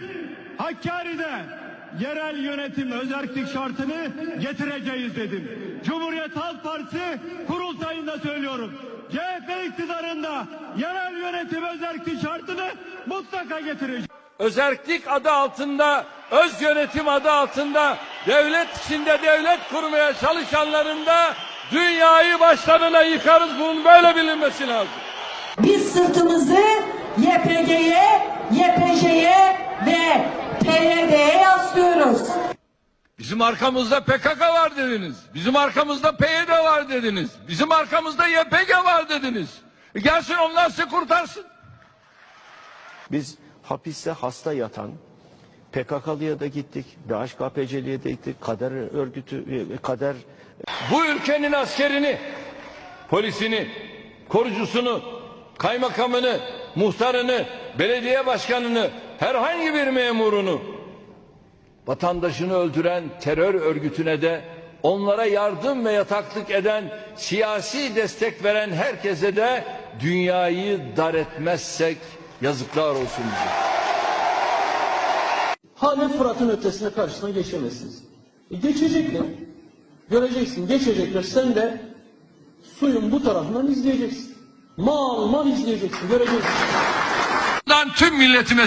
Bir, Hakkari'de yerel yönetim özerklik şartını getireceğiz dedim. Cumhuriyet Halk Partisi kurultayında söylüyorum. CHP iktidarında yerel yönetim özerklik şartını mutlaka getireceğiz. Özerklik adı altında, öz yönetim adı altında devlet içinde devlet kurmaya çalışanların da dünyayı başlarına yıkarız. Bunun böyle bilinmesi lazım. Biz sırtımızı YPG'ye, ve PYD'ye yaslıyoruz. Bizim arkamızda PKK var dediniz. Bizim arkamızda PYD var dediniz. Bizim arkamızda YPG var dediniz. E gelsin onlar sizi kurtarsın. Biz hapiste hasta yatan PKK'lıya da gittik, DHKPC'liye de gittik, kader örgütü, e, kader Bu ülkenin askerini, polisini, korucusunu, kaymakamını, muhtarını, belediye başkanını, herhangi bir memurunu, vatandaşını öldüren terör örgütüne de onlara yardım ve yataklık eden, siyasi destek veren herkese de dünyayı dar etmezsek yazıklar olsun bize. Halen Fırat'ın ötesine karşısına geçemezsiniz. E geçecekler. Göreceksin geçecekler. Sen de suyun bu tarafından izleyeceksin. Mal mal izleyeceksin. Göreceksin. Buradan tüm milletime